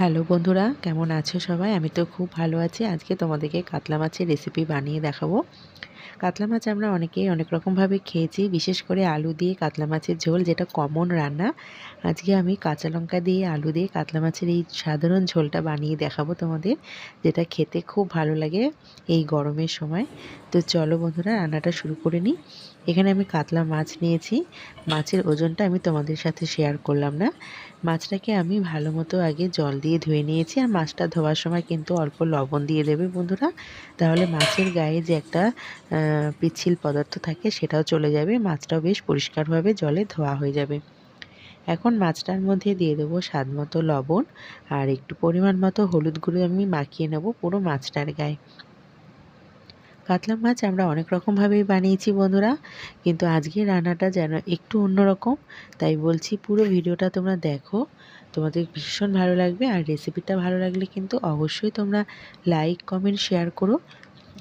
Hello বন্ধুরা, কেমন আছো সবাই? আমি তো খুব ভালো আছি। আজকে তোমাদেরকে কাতলা মাছের রেসিপি বানিয়ে দেখাবো। কাতলা মাছ আমরা অনেকেই অনেক রকমভাবে খেয়েছি, বিশেষ করে আলু দিয়ে কাতলা মাছের ঝোল, যেটা কমন রান্না। আজকে আমি কাঁচা লঙ্কা দিয়ে আলু দিয়ে কাতলা মাছের এই সাধারণ ঝোলটা বানিয়ে দেখাবো তোমাদের, যেটা খেতে খুব ভালো লাগে এই গরমের সময়। তো চলো বন্ধুরা, রান্নাটা শুরু করে নিই। এখানে আমি কাতলা মাছ নিয়েছি। মাছের ওজনটা আমি তোমাদের সাথে শেয়ার করলাম না। মাছটাকে আমি ভালো মতো আগে জল দিয়ে ধুয়ে নিয়েছি আর মাছটা ধোয়ার সময় কিন্তু অল্প লবণ দিয়ে দেবে বন্ধুরা। তাহলে মাছের গায়ে যে একটা পিচ্ছিল পদার্থ থাকে সেটাও চলে যাবে, মাছটাও বেশ পরিষ্কারভাবে জলে ধোয়া হয়ে যাবে। এখন মাছটার মধ্যে দিয়ে দেবো স্বাদ মতো লবণ আর একটু পরিমাণ মতো হলুদ গুঁড়ো আমি মাখিয়ে নেব পুরো মাছটার গায়ে। কাতলা মাছ আমরা অনেক রকমভাবেই বানিয়েছি বন্ধুরা, কিন্তু আজকের রান্নাটা যেন একটু অন্যরকম, তাই বলছি পুরো ভিডিওটা তোমরা দেখো। তোমাদের ভীষণ ভালো লাগবে আর রেসিপিটা ভালো লাগলে কিন্তু অবশ্যই তোমরা লাইক, কমেন্ট, শেয়ার করো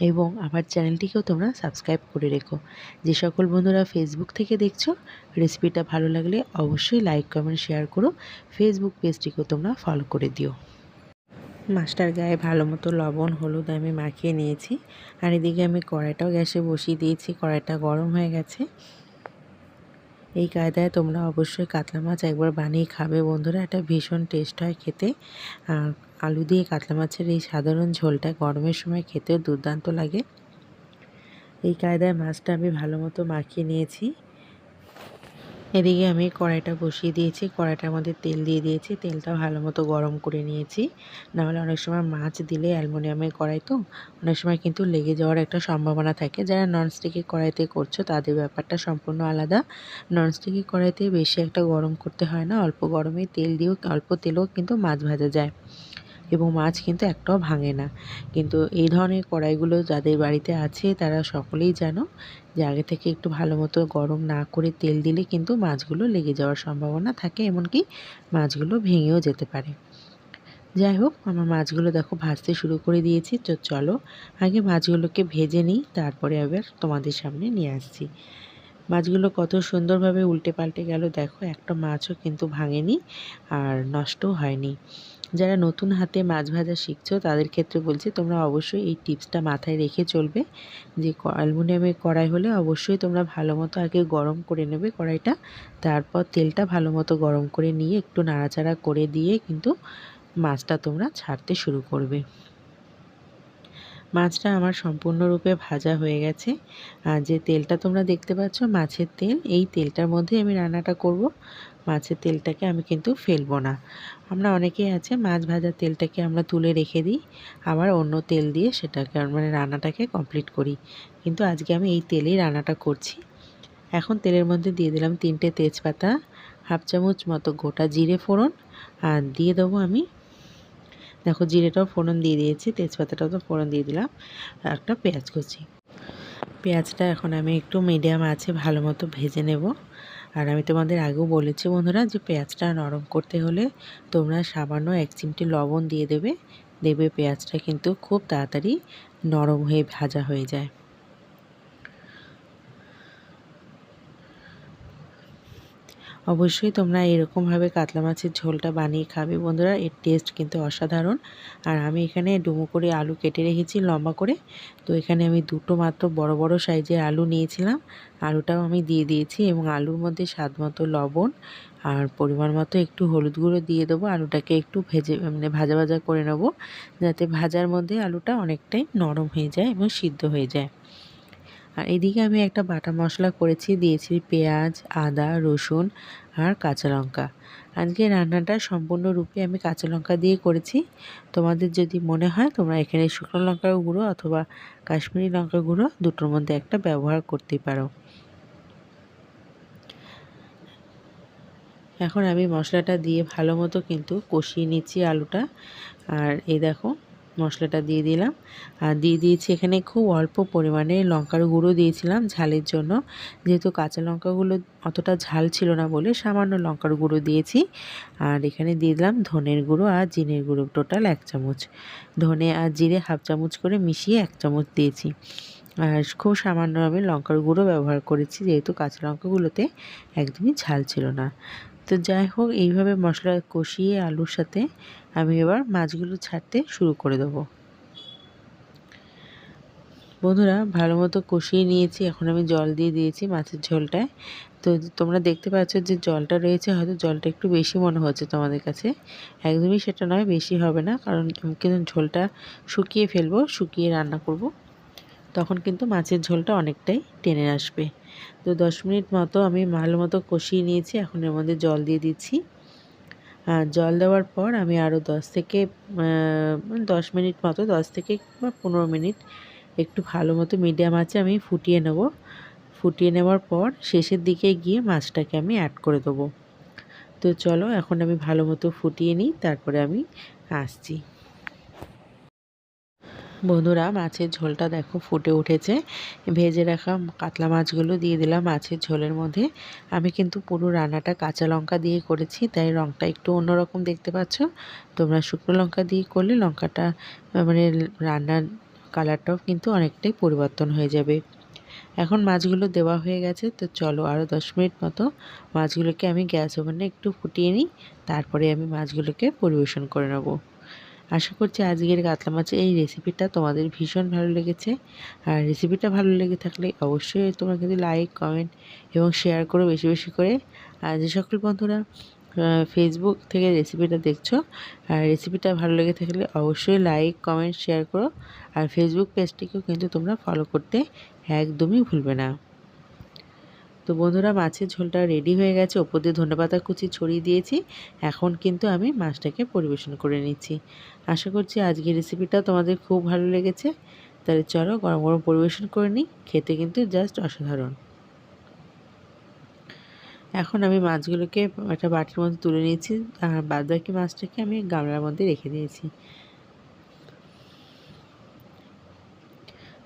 এবং আমার চ্যানেলটিকেও তোমরা সাবস্ক্রাইব করে রেখো। যে সকল বন্ধুরা ফেসবুক থেকে দেখছ, রেসিপিটা ভালো লাগলে অবশ্যই লাইক, কমেন্ট, শেয়ার করো। ফেসবুক পেজটিকেও তোমরা ফলো করে দিও। মাছটার গায়ে ভালো মতো লবণ, হলুদ আমি মাখিয়ে নিয়েছি। আর এদিকে আমি কড়াইটাও গ্যাসে বসিয়ে দিয়েছি, কড়াইটা গরম হয়ে গেছে। এই কায়দায় তোমরা অবশ্যই কাতলা মাছ একবার বানিয়ে খাবে। বন্ধুরা, এটা ভীষণ টেস্ট হয় খেতে। আর আলু দিয়ে কাতলা মাছের এই সাধারণ ঝোলটা গরমের সময় খেতে দুর্দান্ত লাগে। এই কায়দায় মাছটা আমি ভালো মতো মাখিয়ে নিয়েছি। এদিকে আমি কড়াইটা বসিয়ে দিয়েছি। কড়াইটার মধ্যে তেল দিয়ে দিয়েছি। তেলটা ভালো মতো গরম করে নিয়েছি। নাহলে অনেক সময় মাছ দিলে অ্যালমোনিয়ামের কড়াই তো, অনেক সময় কিন্তু লেগে যাওয়ার একটা সম্ভাবনা থাকে। যারা ননস্টিকের কড়াইতে করছ, তাদের ব্যাপারটা সম্পূর্ণ আলাদা। ননস্টিকের কড়াইতে বেশি একটা গরম করতে হয় না। অল্প গরমে তেল দিয়েও, অল্প তেলেও কিন্তু মাছ ভাজা যায়। এবং মাছ কিন্তু একটাও ভাঙে না। কিন্তু এই ধরনের কড়াইগুলো যাদের বাড়িতে আছে, তারা সকলেই জানো যে আগে থেকে একটু ভালো মতো গরম না করে তেল দিলে কিন্তু মাছগুলো লেগে যাওয়ার সম্ভাবনা থাকে, এমনকি মাছগুলো ভেঙেও যেতে পারে। যাই হোক, আমার মাছগুলো দেখো ভাজতে শুরু করে দিয়েছি, তো চলো আগে মাছগুলোকে ভেজে নিই, তারপরে আবার তোমাদের সামনে নিয়ে আসছি। মাছগুলো কত সুন্দরভাবে উল্টে পাল্টে গেল, দেখো একটা মাছও কিন্তু ভাঙেনি আর নষ্টও হয়নি। যারা নতুন হাতে মাছ ভাজা শিখছো, তাদের ক্ষেত্রে বলছি তোমরা অবশ্যই এই টিপসটা মাথায় রেখে চলবে যে অ্যালমুনিয়ামের কড়াই হলে অবশ্যই তোমরা ভালো মতো আগে গরম করে নেবে কড়াইটা, তারপর তেলটা ভালো মতো গরম করে নিয়ে একটু নাড়াচাড়া করে দিয়ে কিন্তু মাছটা তোমরা ছাড়তে শুরু করবে। মাছটা আমার সম্পূর্ণরূপে ভাজা হয়ে গেছে। আর যে তেলটা তোমরা দেখতে পাচ্ছ, মাছের তেল, এই তেলটার মধ্যে আমি রান্নাটা করব। মাছের তেলটাকে আমি কিন্তু ফেলব না। আমরা অনেকেই আছে, মাছ ভাজার তেলটাকে আমরা তুলে রেখে দিই, আবার অন্য তেল দিয়ে সেটাকে মানে রান্নাটাকে কমপ্লিট করি। কিন্তু আজকে আমি এই তেলেই রান্নাটা করছি। এখন তেলের মধ্যে দিয়ে দিলাম তিনটে তেজপাতা, হাফ চামচ মতো গোটা জিরে ফোড়ন, আর দিয়ে দেবো আমি দেখো জিরেটাও ফোড়ন দিয়ে দিয়েছি, তেজপাতাটাও তো ফোড়ন দিয়ে দিলাম, আর একটা পেঁয়াজ কুচি। পেঁয়াজটা এখন আমি একটু মিডিয়াম আছে, ভালো মতো ভেজে নেব। আর আমি তোমাদের আগেও বলেছি বন্ধুরা যে পেঁয়াজটা নরম করতে হলে তোমরা সামান্য এক চিমটি লবণ দিয়ে দেবে দেবে পেঁয়াজটা কিন্তু খুব তাড়াতাড়ি নরম হয়ে ভাজা হয়ে যায়। অবশ্যই তোমরা এরকমভাবে কাতলা মাছের ঝোলটা বানিয়ে খাবে। বন্ধুরা, এর টেস্ট কিন্তু অসাধারণ। আর আমি এখানে ডুমো করে আলু কেটে রেখেছি, লম্বা করে। তো এখানে আমি দুটো মাত্র বড় বড় সাইজের আলু নিয়েছিলাম। আলুটাও আমি দিয়ে দিয়েছি এবং আলুর মধ্যে স্বাদ মতো লবণ আর পরিমাণ মতো একটু হলুদ গুঁড়ো দিয়ে দেবো। আলুটাকে একটু ভেজে মানে ভাজা ভাজা করে নেব, যাতে ভাজার মধ্যে আলুটা অনেকটাই নরম হয়ে যায় এবং সিদ্ধ হয়ে যায়। আর এদিকে আমি একটা বাটা মশলা করেছি, দিয়েছি পেঁয়াজ, আদা, রসুন আর কাঁচা লঙ্কা। আজকে রান্নাটা সম্পূর্ণরূপে আমি কাঁচা লঙ্কা দিয়ে করেছি। তোমাদের যদি মনে হয় তোমরা এখানে শুকনো লঙ্কার গুঁড়ো অথবা কাশ্মীরি লঙ্কা গুঁড়ো দুটোর মধ্যে একটা ব্যবহার করতে পারো। এখন আমি মশলাটা দিয়ে ভালো মতো কিন্তু কষিয়ে নিচ্ছি আলুটা। আর এই দেখো মশলাটা দিয়ে দিলাম। আর দিয়ে দিয়েছি এখানে খুব অল্প পরিমাণে লঙ্কার গুঁড়ো দিয়েছিলাম ঝালের জন্য। যেহেতু কাঁচা লঙ্কাগুলো অতটা ঝাল ছিল না বলে সামান্য লঙ্কার গুঁড়ো দিয়েছি। আর এখানে দিয়ে দিলাম ধনের গুঁড়ো আর জিনের গুঁড়ো, টোটাল এক চামচ। ধনে আর জিরে হাফ চামচ করে মিশিয়ে এক চামচ দিয়েছি। আর খুব সামান্য আমি লঙ্কার গুঁড়ো ব্যবহার করেছি, যেহেতু কাঁচা লঙ্কাগুলোতে একদমই ঝাল ছিল না। তো যাই হোক, এইভাবে মশলা কষিয়ে আলুর সাথে আমি এবার মাছগুলো ছাড়তে শুরু করে দেবো। বন্ধুরা, ভালো মতো কষিয়ে নিয়েছি। এখন আমি জল দিয়ে দিয়েছি মাছের ঝোলটায়। তো তোমরা দেখতে পাচ্ছ যে জলটা রয়েছে, হয়তো জলটা একটু বেশি মনে হচ্ছে তোমাদের কাছে। একদমই সেটা নয়, বেশি হবে না, কারণ কিন্তু ঝোলটা শুকিয়ে ফেলব, শুকিয়ে রান্না করব। তখন কিন্তু মাছের ঝোলটা অনেকটাই টেনে আসবে। তো দশ মিনিট মতো আমি ভালো মতো কষিয়ে নিয়েছি, এখন এর মধ্যে জল দিয়ে দিচ্ছি। আর জল দেওয়ার পর আমি আরও দশ থেকে দশ মিনিট মতো, দশ থেকে বা পনেরো মিনিট একটু ভালো মতো মিডিয়াম আছে আমি ফুটিয়ে নেব। ফুটিয়ে নেওয়ার পর শেষের দিকে গিয়ে মাছটাকে আমি অ্যাড করে দেবো। তো চলো এখন আমি ভালো মতো ফুটিয়ে নিই, তারপরে আমি আসছি। বন্ধুরা, মাছের ঝোলটা দেখো ফুটে উঠেছে। ভেজে রাখা কাতলা মাছগুলো দিয়ে দিলাম মাছের ঝোলের মধ্যে। আমি কিন্তু পুরো রান্নাটা কাঁচা লঙ্কা দিয়ে করেছি, তাই রঙটা একটু অন্যরকম দেখতে পাচ্ছ। তোমরা শুকনো লঙ্কা দিয়ে করলে লঙ্কাটা মানে রান্নার কালারটাও কিন্তু অনেকটাই পরিবর্তন হয়ে যাবে। এখন মাছগুলো দেওয়া হয়ে গেছে, তো চলো আরও দশ মিনিট মতো মাছগুলোকে আমি গ্যাস ওভেনে একটু ফুটিয়ে নিই, তারপরে আমি মাছগুলোকে পরিবেশন করে নেব। আশা করছি আজকের কাতলা মাছের এই রেসিপিটা তোমাদের ভীষণ ভালো লেগেছে। আর রেসিপিটা ভালো লেগে থাকলে অবশ্যই তোমরা কিন্তু লাইক কমেন্ট এবং শেয়ার করো বেশি বেশি করে। আর যে সকল বন্ধুরা ফেসবুক থেকে রেসিপিটা দেখছ, আর রেসিপিটা ভালো লেগে থাকলে অবশ্যই লাইক কমেন্ট শেয়ার করো। আর ফেসবুক পেজটিকেও কিন্তু তোমরা ফলো করতে একদমই ভুলবে না। তো বন্ধুরা, মাছের ঝোলটা রেডি হয়ে গেছে। ওপর দিয়ে ধনেপাতা কুচি ছড়িয়ে দিয়েছি। এখন কিন্তু আমি মাছটাকে পরিবেশন করে নিচ্ছি। আশা করছি আজকের রেসিপিটা তোমাদের খুব ভালো লেগেছে। তাহলে চলো গরম গরম পরিবেশন করে নিই। খেতে কিন্তু জাস্ট অসাধারণ। এখন আমি মাছগুলোকে একটা বাটির মধ্যে তুলে নিয়েছি। আর বাদ বাকি মাছটাকে আমি গামলার মধ্যে রেখে দিয়েছি।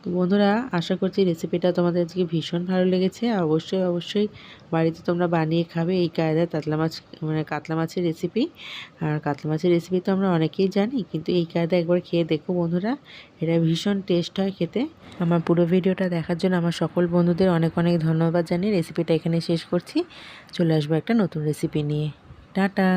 তো বন্ধুরা, আশা করছি রেসিপিটা তোমাদের আজকে ভীষণ ভালো লেগেছে। অবশ্যই অবশ্যই বাড়িতে তোমরা বানিয়ে খাবে এই কায়দায় কাতলা মাছ মানে কাতলা মাছের রেসিপি আর কাতলা মাছের রেসিপি তো আমরা অনেকেই জানি, কিন্তু এই কায়দা একবার খেয়ে দেখো বন্ধুরা। এটা ভীষণ টেস্ট হয় খেতে। আমার পুরো ভিডিওটা দেখার জন্য আমার সকল বন্ধুদের অনেক অনেক ধন্যবাদ জানিয়ে রেসিপিটা এখানে শেষ করছি। চলে আসব একটা নতুন রেসিপি নিয়ে। টাটা!